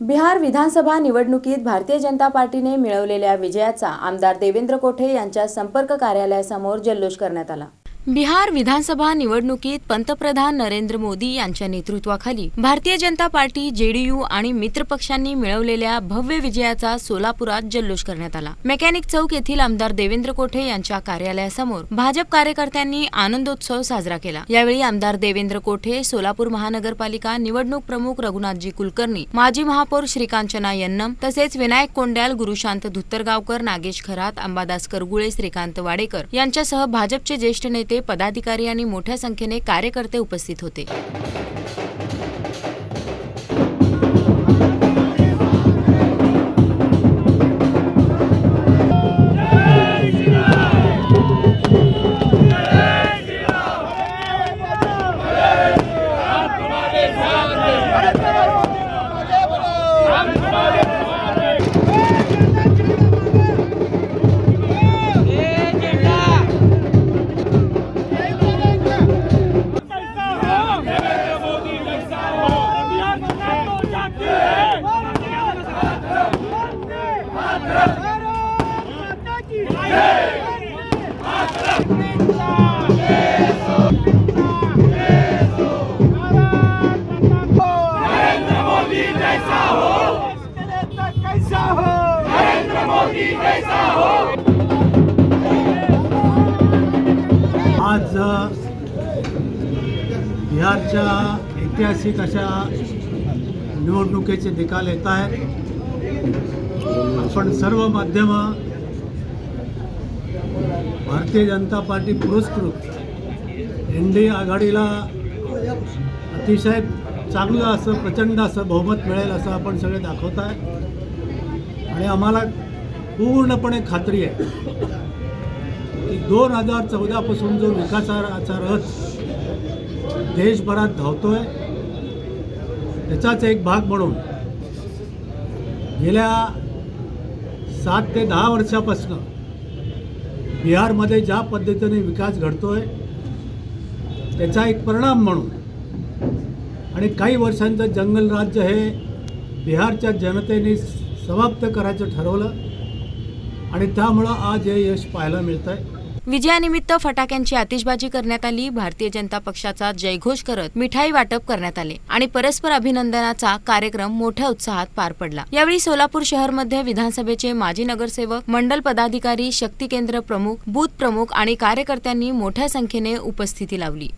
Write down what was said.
बिहार विधानसभा निवडणुकीत भारतीय जनता पार्टीने मिळवलेल्या विजयाचा आमदार देवेंद्र कोठे यांच्या संपर्क कार्यालयासमोर जल्लोष करण्यात आला. बिहार विधानसभा निवडणुकीत पंतप्रधान नरेंद्र मोदी यांच्या नेतृत्वाखाली भारतीय जनता पार्टी जेडीयू आणि मित्रपक्षांनी मिळवलेल्या भव्य विजयाचा सोलापुरात जल्लोष करण्यात आला. मेकॅनिक चौक येथील आमदार देवेंद्र कोठे यांच्या कार्यालयासमोर भाजप कार्यकर्त्यांनी आनंदोत्सव साजरा केला. यावेळी आमदार देवेंद्र कोठे सोलापूर महानगरपालिका निवडणूक प्रमुख रघुनाथजी कुलकर्णी माजी महापौर श्रीकांचना यन्नम तसेच विनायक कोंड्याल गुरुशांत धुत्तरगावकर नागेश खरात अंबादास करगुळे श्रीकांत वाडेकर यांच्यासह भाजपचे ज्येष्ठ नेते पदाधिकारी आणि मोठ्या संख्येने कार्यकर्ते उपस्थित होते. आज बिहारच्या ऐतिहासिक अशा निवडणुकीचे निकाल येत आहेत. आपण सर्व माध्यमं भारतीय जनता पार्टी पुरस्कृत. एन डी आघाडीला अतिशय चांगलं असं प्रचंड असं बहुमत मिळेल असं आपण सगळे दाखवत आहे. आणि आम्हाला पूर्णपणे खात्री आहे की दोन हजार चौदापासून जो विकासाचा रथ देशभरात धावतोय त्याचाच एक भाग म्हणून गेल्या सात ते दहा वर्षापासून बिहारमध्ये ज्या पद्धतीने विकास घडतो आहे त्याचा एक परिणाम म्हणून. आणि काही वर्षांचं जंगल राज्य हे बिहारच्या जनतेने समाप्त करायचं ठरवलं. आणि त्यामुळं आज हे यश पाहायला मिळतं आहे विजयानिमित्त फटाक्यांची आतिषबाजी करण्यात आली. भारतीय जनता पक्षाचा जयघोष करत मिठाई वाटप करण्यात आले आणि परस्पर अभिनंदनाचा कार्यक्रम मोठ्या उत्साहात पार पडला. यावेळी सोलापूर शहरमध्ये विधानसभेचे माजी नगरसेवक मंडल पदाधिकारी शक्ती केंद्र प्रमुख बूथ प्रमुख आणि कार्यकर्त्यांनी मोठ्या संख्येने उपस्थिती लावली.